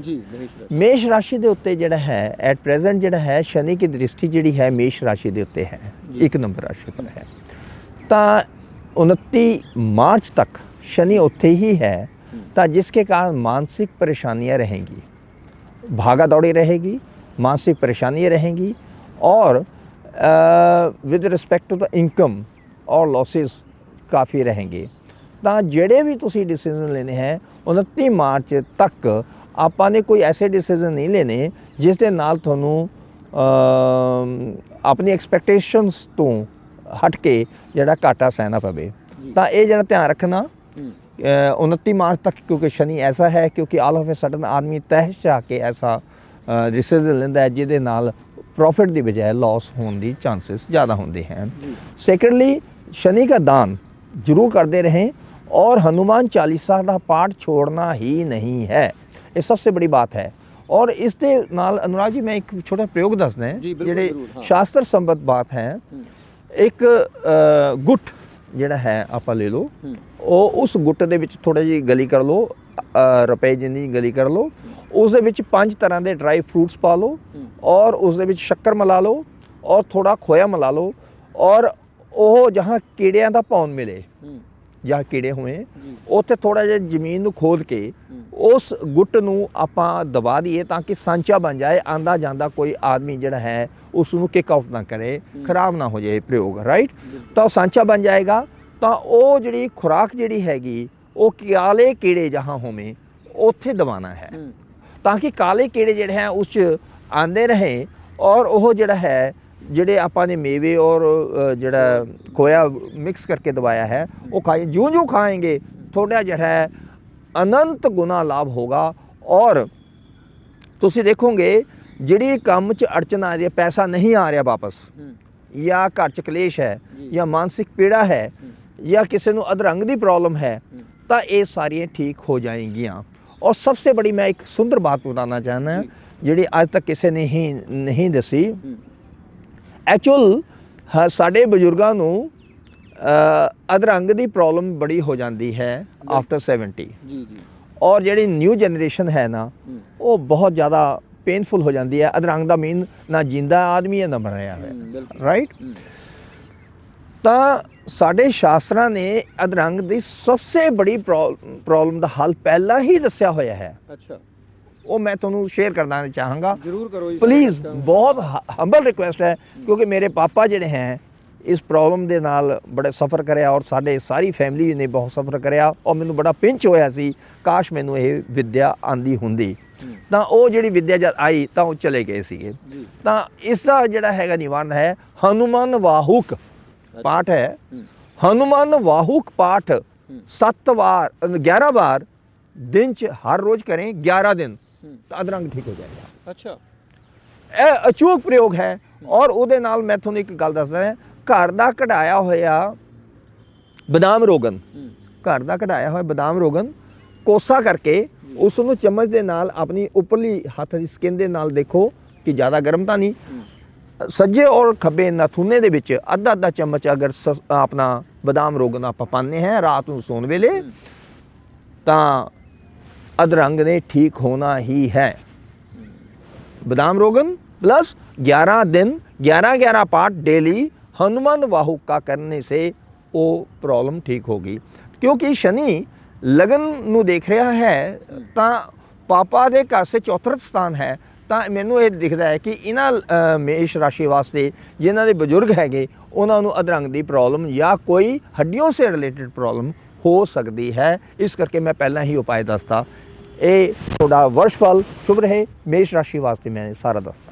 ਜੀ ਮਹੇਸ਼ ਰਾਸ਼ੀ ਮੇਸ਼ ਰਾਸ਼ੀ ਦੇ ਉੱਤੇ ਜਿਹੜਾ ਹੈ ਐਟ ਪ੍ਰੈਜ਼ੈਂਟ ਜਿਹੜਾ ਹੈ ਸ਼ਨੀ ਦੀ ਦ੍ਰਿਸ਼ਟੀ ਜਿਹੜੀ ਹੈ ਮੇਸ਼ ਰਾਸ਼ੀ ਦੇ ਉੱਤੇ ਹੈ ਜੀ। ਇੱਕ ਨੰਬਰ ਰਾਸ਼ੀ ਪਰ ਹੈ ਤਾਂ 29 मार्च तक शनि उत्थे ही है तो जिसके कारण मानसिक परेशानियां रहेंगी भागा दौड़ी रहेगी मानसिक परेशानियां रहेंगी और with respect to the income और लॉसेस ਕਾਫੀ ਰਹਿਣਗੇ ਤਾਂ ਜਿਹੜੇ ਵੀ ਤੁਸੀਂ ਡਿਸੀਜਨ ਲੈਣੇ ਹੈ 29 ਮਾਰਚ ਤੱਕ ਆਪਾਂ ਨੇ ਕੋਈ ਐਸੇ ਡਿਸੀਜਨ ਨਹੀਂ ਲੈਣੇ ਜਿਸ ਦੇ ਨਾਲ ਤੁਹਾਨੂੰ ਅਮ, ਆਪਣੀ ਐਕਸਪੈਕਟੇਸ਼ਨਸ ਤੋਂ ਹਟ ਕੇ ਜਿਹੜਾ ਘਾਟਾ ਸਹਿਣਾ ਪਵੇ ਜੀ। ਤਾਂ ਇਹ ਜਿਹੜਾ ਧਿਆਨ ਰੱਖਣਾ ਹੂੰ ਅ, 29 ਮਾਰਚ ਤੱਕ ਕਿਉਂਕਿ ਸ਼ਨੀ ਐਸਾ ਹੈ ਕਿਉਂਕਿ ਆਲ ਆਫ ਅ ਸਡਨ ਆਦਮੀ ਤਹਿ ਚਾ ਕੇ ਐਸਾ ਡਿਸੀਜਨ ਲੈਂਦਾ ਹੈ ਜਿਹਦੇ ਨਾਲ ਪ੍ਰੋਫਿਟ ਦੀ ਬਜਾਏ ਲਾਸ ਹੋਣ ਦੀ ਚਾਂਸਸ ਜ਼ਿਆਦਾ ਹੁੰਦੇ ਹਨ ਜੀ सेकेंडली शनि का दान जरूर करते रहें और हनुमान चालीसा का पाठ छोड़ना ही नहीं है ਇਹ ਸਭ ਤੋਂ ਬੜੀ ਬਾਤ ਹੈ। ਔਰ ਇਸ ਦੇ ਨਾਲ ਅਨੁਰਾਗ ਜੀ ਮੈਂ ਇੱਕ ਛੋਟਾ ਪ੍ਰਯੋਗ ਦੱਸਦਾ ਹੈ। ਜਿਹੜੇ ਸ਼ਾਸਤਰ ਸੰਬੰਧ ਬਾਤ ਹੈ ਇੱਕ ਗੁੱਟ ਜਿਹੜਾ ਹੈ ਆਪਾਂ ਲੈ ਲਓ। ਉਹ ਉਸ ਗੁੱਟ ਦੇ ਵਿੱਚ ਥੋੜਾ ਜੀ ਗਲੀ ਕਰ ਲਓ ਰੁਪਏ ਜਿੰਨੀ ਗਲੀ ਕਰ ਲਓ। ਉਸ ਦੇ ਵਿੱਚ ਪੰਜ ਤਰ੍ਹਾਂ ਦੇ ਡਰਾਈ ਫਰੂਟਸ ਪਾ ਲਓ। ਔਰ ਉਸ ਦੇ ਵਿੱਚ ਸ਼ੱਕਰ ਮਿਲਾ ਲਓ। ਔਰ ਥੋੜਾ ਖੋਇਆ ਮਲਾ ਲਓ। ਔਰ ਉਹ ਜਹਾਂ ਕੀੜਿਆਂ ਦਾ ਪੌਣ ਮਿਲੇ। ਜਾਂ ਕੀੜੇ ਹੋਏ ਉੱਥੇ ਥੋੜਾ ਜਿਹਾ ਜ਼ਮੀਨ ਨੂੰ ਖੋਦ ਕੇ ਉਸ ਗੁੱਟ ਨੂੰ ਆਪਾਂ ਦਬਾ ਦਈਏ ਤਾਂ ਕਿ ਸਾਂਚਾ ਬਣ ਜਾਏ ਆਂਦਾ ਜਾਂਦਾ ਕੋਈ ਆਦਮੀ ਜਿਹੜਾ ਹੈ ਉਸ ਨੂੰ ਕਿਕ ਆਊਟ ਨਾ ਕਰੇ। ਖਰਾਬ ਨਾ ਹੋ ਜਾਏ ਪ੍ਰਯੋਗ ਰਾਈਟ। ਤਾਂ ਉਹ ਸਾਂਚਾ ਬਣ ਜਾਏਗਾ ਤਾਂ ਉਹ ਜਿਹੜੀ ਖੁਰਾਕ ਜਿਹੜੀ ਹੈਗੀ ਉਹ ਕਾਲੇ ਕੀੜੇ ਜਹਾਂ ਹੋਵੇਂ ਉੱਥੇ ਦਬਾਣਾ ਹੈ। ਹੂੰ। ਤਾਂ ਕਿ ਕਾਲੇ ਕੀੜੇ ਜਿਹੜੇ ਹੈ ਉਸ 'ਚ ਆਂਦੇ ਰਹੇ ਔਰ ਉਹ ਜਿਹੜਾ ਹੈ ਜਿਹੜੇ ਆਪਾਂ ਨੇ ਮੇਵੇ ਔਰ ਜਿਹੜਾ ਕੋਇਆ ਮਿਕਸ ਕਰਕੇ ਦਵਾਇਆ ਹੈ ਉਹ ਖਾਏ ਜਿਉਂ ਜਿਉਂ ਖਾਏਗੇ ਤੁਹਾਡਾ ਜਿਹੜਾ ਹੈ ਅਨੰਤ ਗੁਣਾ ਲਾਭ ਹੋਗਾ। ਔਰ ਤੁਸੀਂ ਦੇਖੋਗੇ ਜਿਹੜੀ ਕੰਮ 'ਚ ਅੜਚਨ ਆ ਰਹੀ ਹੈ ਪੈਸਾ ਨਹੀਂ ਆ ਰਿਹਾ ਵਾਪਸ। ਜਾਂ ਘਰ 'ਚ ਕਲੇਸ਼ ਹੈ ਜਾਂ। ਮਾਨਸਿਕ ਪੀੜਾ ਹੈ ਜਾਂ ਕਿਸੇ ਨੂੰ ਅਧਰੰਗ ਦੀ ਪ੍ਰੋਬਲਮ ਹੈ ਤਾਂ ਇਹ ਸਾਰੀਆਂ ਠੀਕ ਹੋ ਜਾਏਗੀਆਂ। ਔਰ ਸਭ ਤੋਂ ਬੜੀ ਮੈਂ ਇੱਕ ਸੁੰਦਰ ਬਾਤ ਬਤਾਨਾ ਚਾਹਨਾ ਜਿਹੜੀ ਅੱਜ ਤੱਕ ਕਿਸੇ ਨੇ ਹੀ ਨਹੀਂ ਦੱਸੀ। ਐਕਚੁਅਲ ਸਾਡੇ ਬਜ਼ੁਰਗਾਂ ਨੂੰ ਅ, ਅਧਰੰਗ ਦੀ ਪ੍ਰੋਬਲਮ ਬੜੀ ਹੋ ਜਾਂਦੀ ਹੈ ਆਫਟਰ 70 ਜੀ ਜੀ। ਔਰ ਜਿਹੜੀ ਨਿਊ ਜਨਰੇਸ਼ਨ ਹੈ ਨਾ ਉਹ ਬਹੁਤ ਜ਼ਿਆਦਾ ਪੇਨਫੁਲ ਹੋ ਜਾਂਦੀ ਹੈ। ਅਧਰੰਗ ਦਾ ਮੀਨ ਨਾ ਜਿੰਦਾ ਆਦਮੀ ਹੈ ਨਾ ਮਰਿਆ ਹੈ। ਰਾਈਟ ਤਾਂ ਸਾਡੇ ਸ਼ਾਸਤਰਾਂ ਨੇ ਅਧਰੰਗ ਦੀ ਸਭਸੇ ਬੜੀ ਪ੍ਰੋਬਲਮ ਦਾ ਹੱਲ ਪਹਿਲਾਂ ਹੀ ਦੱਸਿਆ ਹੋਇਆ ਹੈ। ਅੱਛਾ। ਉਹ ਮੈਂ ਤੁਹਾਨੂੰ ਸ਼ੇਅਰ ਕਰਨਾ ਚਾਹਾਂਗਾ। ਜ਼ਰੂਰ ਕਰੋ ਜੀ ਪਲੀਜ਼ ਬਹੁਤ ਹੰਬਲ ਰਿਕੁਐਸਟ ਹੈ ਕਿਉਂਕਿ ਮੇਰੇ ਪਾਪਾ ਜਿਹੜੇ ਹੈ ਇਸ ਪ੍ਰੋਬਲਮ ਦੇ ਨਾਲ ਬੜੇ ਸਫਰ ਕਰਿਆ ਔਰ ਸਾਡੇ ਸਾਰੀ ਫੈਮਿਲੀ ਨੇ ਬਹੁਤ ਸਫਰ ਕਰਿਆ ਔਰ ਮੈਨੂੰ ਬੜਾ ਪਿੰਚ ਹੋਇਆ ਸੀ। ਕਾਸ਼ ਮੈਨੂੰ ਇਹ ਵਿਦਿਆ ਆਂਦੀ ਹੁੰਦੀ। ਤਾਂ ਉਹ ਜਿਹੜੀ ਵਿਦਿਆ ਜਦ ਆਈ ਤਾਂ ਉਹ ਚਲੇ ਗਏ ਸੀਗੇ। ਤਾਂ ਇਸ ਦਾ ਜਿਹੜਾ ਹੈਗਾ ਨਿਵਾਰਨ ਹੈ ਹਨੂਮਨ ਵਾਹੁਕ ਪਾਠ ਹੈ। ਹਨੂਮਨ ਵਾਹੁਕ ਪਾਠ ਹੂੰ। 7 ਵਾਰ 11 ਵਾਰ ਦਿਨ ਚ ਹਰ ਰੋਜ਼ ਕरें 11 ਦਿਨ। ਤਾਂ ਅਧਰੰਗ ਠੀਕ ਹੋ ਜਾਏਗਾ। ਅੱਛਾ। ਇਹ ਅਚੂਕ ਪ੍ਰਯੋਗ ਹੈ ਔਰ ਉਹਦੇ ਨਾਲ ਮੈਂ ਤੁਹਾਨੂੰ ਇੱਕ ਗੱਲ ਦੱਸਦਾ ਹਾਂ ਘਰ ਦਾ ਕਢਾਇਆ ਹੋਇਆ ਬਦਾਮ ਰੋਗਨ ਘਰ ਦਾ ਕਢਾਇਆ ਹੋਇਆ ਬਦਾਮ ਰੋਗਨ ਕੋਸਾ ਕਰਕੇ ਉਸ ਨੂੰ ਚਮਚ ਦੇ ਨਾਲ ਆਪਣੀ ਉੱਪਰਲੀ ਹੱਥ ਦੀ ਸਕਿਨ ਦੇ ਨਾਲ ਦੇਖੋ ਕਿ ਜ਼ਿਆਦਾ ਗਰਮ ਤਾਂ ਨਹੀਂ। ਸੱਜੇ ਔਰ ਖੱਬੇ ਨਥੁਨੇ ਦੇ ਵਿੱਚ ਅੱਧਾ ਅੱਧਾ ਚਮਚ ਅਗਰ ਆਪਣਾ ਬਦਾਮ ਰੋਗਨ ਆਪਾਂ ਪਾਉਂਦੇ ਹਾਂ ਰਾਤ ਨੂੰ ਸੌਣ ਵੇਲੇ ਤਾਂ ਅਧਰੰਗ ਨੇ ਠੀਕ ਹੋਣਾ ਹੀ ਹੈ ਬਦਾਮ ਰੋਗਨ प्लस 11 दिन 11 11 पाठ डेली हनुमान वाहु का करने से वो प्रॉब्लम ठीक होगी ਕਿਉਂਕਿ ਸ਼ਨੀ ਲਗਨ ਨੂੰ ਦੇਖ ਰਿਹਾ ਹੈ ਤਾਂ ਪਾਪਾ ਦੇ ਘਰ ਸੇ ਚੌਥਾ ਸਥਾਨ ਹੈ ਤਾਂ ਮੈਨੂੰ ਇਹ ਦਿਖਦਾ ਹੈ ਕਿ ਇਹਨਾਂ ਅ, ਮੇਸ਼ ਰਾਸ਼ੀ ਵਾਸਤੇ ਜਿਨ੍ਹਾਂ ਦੇ ਬਜ਼ੁਰਗ ਹੈਗੇ ਉਹਨਾਂ ਨੂੰ ਅਧਰੰਗ ਦੀ ਪ੍ਰੋਬਲਮ ਜਾਂ ਕੋਈ ਹੱਡੀਆਂ ਸੇ ਰਿਲੇਟਡ ਪ੍ਰੋਬਲਮ ਹੋ ਸਕਦੀ ਹੈ ਇਸ ਕਰਕੇ ਮੈਂ ਪਹਿਲਾਂ ਹੀ ਉਪਾਅ ਦੱਸਤਾ ਇਹ ਤੁਹਾਡਾ ਵਰਸ਼ਫਲ ਸ਼ੁਭ ਰਹੇ। ਮੇਸ਼ ਰਾਸ਼ੀ ਵਾਸਤੇ ਮੈਂ ਸਾਰਾ ਦੱਸਤਾ